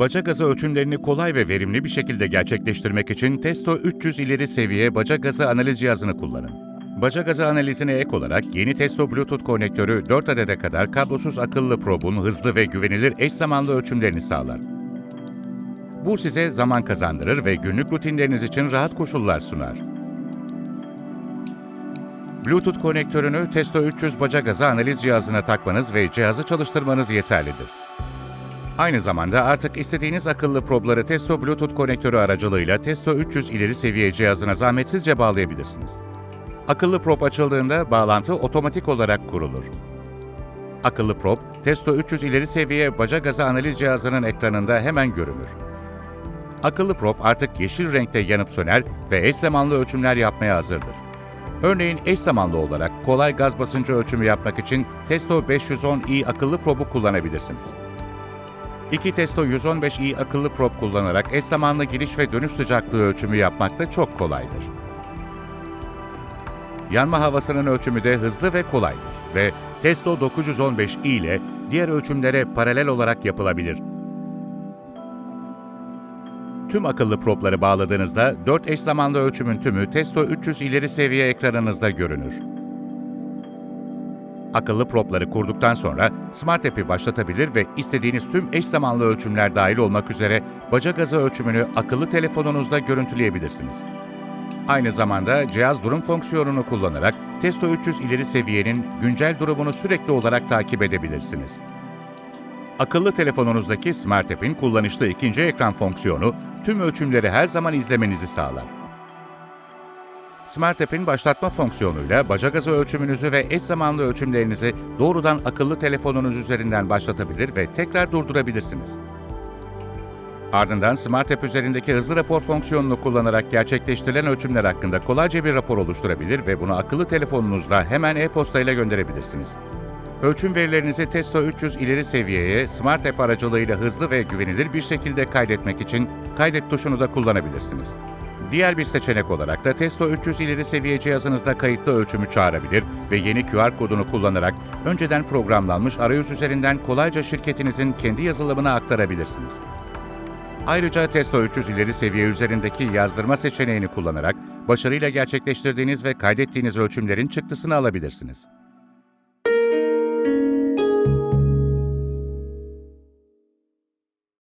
Baca gazı ölçümlerini kolay ve verimli bir şekilde gerçekleştirmek için Testo 300 ileri seviye baca gazı analiz cihazını kullanın. Baca gazı analizine ek olarak yeni Testo Bluetooth konnektörü 4 adede kadar kablosuz akıllı probun hızlı ve güvenilir eş zamanlı ölçümlerini sağlar. Bu size zaman kazandırır ve günlük rutinleriniz için rahat koşullar sunar. Bluetooth konnektörünü Testo 300 baca gazı analiz cihazına takmanız ve cihazı çalıştırmanız yeterlidir. Aynı zamanda artık istediğiniz akıllı probları Testo Bluetooth konnektörü aracılığıyla Testo 300 ileri seviye cihazına zahmetsizce bağlayabilirsiniz. Akıllı prob açıldığında bağlantı otomatik olarak kurulur. Akıllı prob, Testo 300 ileri seviye baca gazı analiz cihazının ekranında hemen görünür. Akıllı prob artık yeşil renkte yanıp söner ve eş zamanlı ölçümler yapmaya hazırdır. Örneğin eş zamanlı olarak kolay gaz basıncı ölçümü yapmak için Testo 510i akıllı probu kullanabilirsiniz. İki Testo 115i akıllı prob kullanarak eş zamanlı giriş ve dönüş sıcaklığı ölçümü yapmak da çok kolaydır. Yanma havasının ölçümü de hızlı ve kolaydır ve Testo 915i ile diğer ölçümlere paralel olarak yapılabilir. Tüm akıllı probları bağladığınızda 4 eş zamanlı ölçümün tümü Testo 300 ileri seviye ekranınızda görünür. Akıllı probları kurduktan sonra Smart App'i başlatabilir ve istediğiniz tüm eş zamanlı ölçümler dahil olmak üzere baca gazı ölçümünü akıllı telefonunuzda görüntüleyebilirsiniz. Aynı zamanda cihaz durum fonksiyonunu kullanarak Testo 300 ileri seviyenin güncel durumunu sürekli olarak takip edebilirsiniz. Akıllı telefonunuzdaki Smart App'in kullanışlı ikinci ekran fonksiyonu tüm ölçümleri her zaman izlemenizi sağlar. Smart App'in başlatma fonksiyonuyla baca gazı ölçümünüzü ve eş zamanlı ölçümlerinizi doğrudan akıllı telefonunuz üzerinden başlatabilir ve tekrar durdurabilirsiniz. Ardından Smart App üzerindeki hızlı rapor fonksiyonunu kullanarak gerçekleştirilen ölçümler hakkında kolayca bir rapor oluşturabilir ve bunu akıllı telefonunuzla hemen e-posta ile gönderebilirsiniz. Ölçüm verilerinizi Testo 300 ileri seviyeye Smart App aracılığıyla hızlı ve güvenilir bir şekilde kaydetmek için kaydet tuşunu da kullanabilirsiniz. Diğer bir seçenek olarak da Testo 300 ileri seviye cihazınızda kayıtlı ölçümü çağırabilir ve yeni QR kodunu kullanarak önceden programlanmış arayüz üzerinden kolayca şirketinizin kendi yazılımına aktarabilirsiniz. Ayrıca Testo 300 ileri seviye üzerindeki yazdırma seçeneğini kullanarak başarıyla gerçekleştirdiğiniz ve kaydettiğiniz ölçümlerin çıktısını alabilirsiniz.